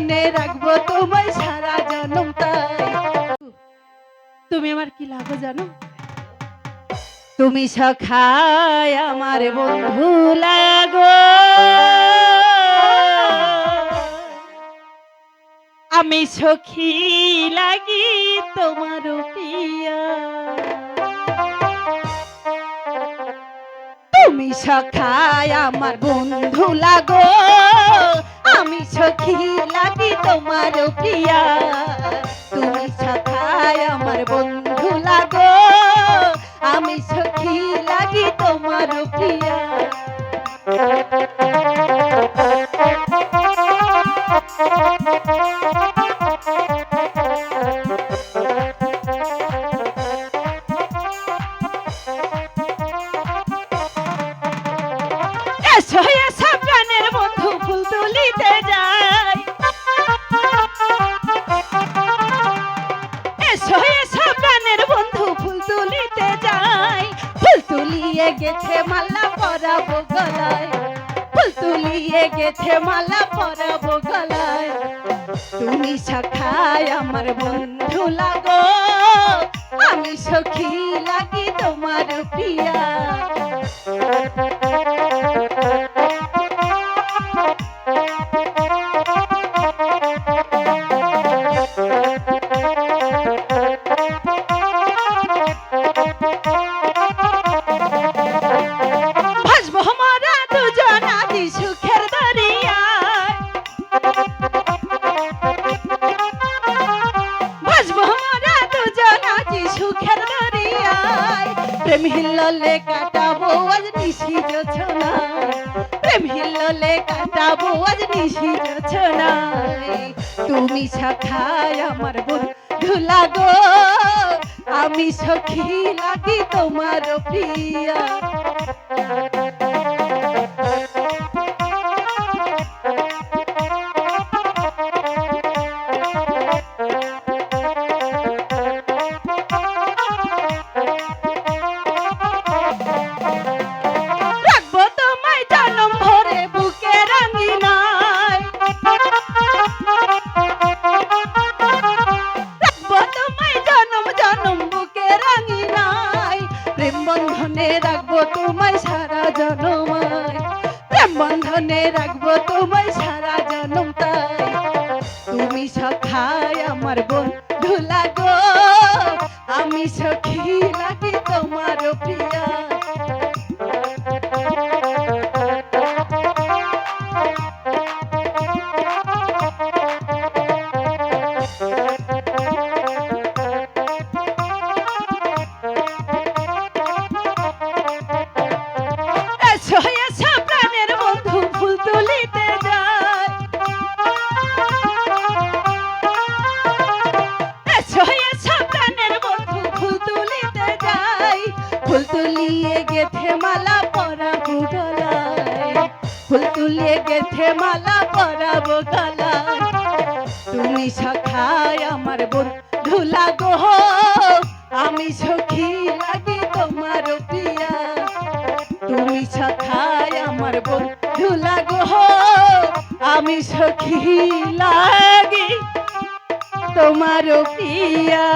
বন্ধনে রাখব তোমায় সারা জনম তাই। তুমি আমার কি লাগো জানো? তুমি সখায় আমার বন্ধু লাগো। আমি সখী লাগি তোমার পিয়া তুমি সখায় আমার বন্ধু লাগো। আমি সখী লাগি তোমার প্রিয়া। তুমি সখায় আমার বন্ধু লাগো। আমি সখী লাগি তোমার প্রিয়া। প্রাণের বন্ধু তুলিতে যাই। বন্ধু, ফুল তুলিতে যাই। ফুল তুলিয়ে গেছে মালা পরাবো গলায়। ফুল গেছে মালা পরাবো গলায়। তুমি সখায় আমার বন্ধু লাগো। আমি সখী লাগি তোমার প্রিয়া। সুখের দরিয়ায় প্রেম হিল্ললে কাটাবো আজ নিশি যোছনায় প্রেম হিল্ললে কাটাবো আজ নিশি যোছনায় তুমি সখায় আমার বন্ধু লাগো আমি সখী লাগি তোমার প্রিয়া। তোমায় সারা জনমায়। বন্ধনে রাখব তোমায় সারা জনম তাই তুমি সখায় আমার বন্ধু লাগো। আমি সখী তুলিয়ে গেথে মালা পরাবো গলায়। ফুল তুলিয়ে গেথে মালা পরাবো গলায়। তুমি সখায় আমার বন্ধু লাগো। আমি সখী লাগি তোমার প্রিয়া। তুমি সখায় আমার বন্ধু লাগো। আমি সখী লাগি তোমার প্রিয়া।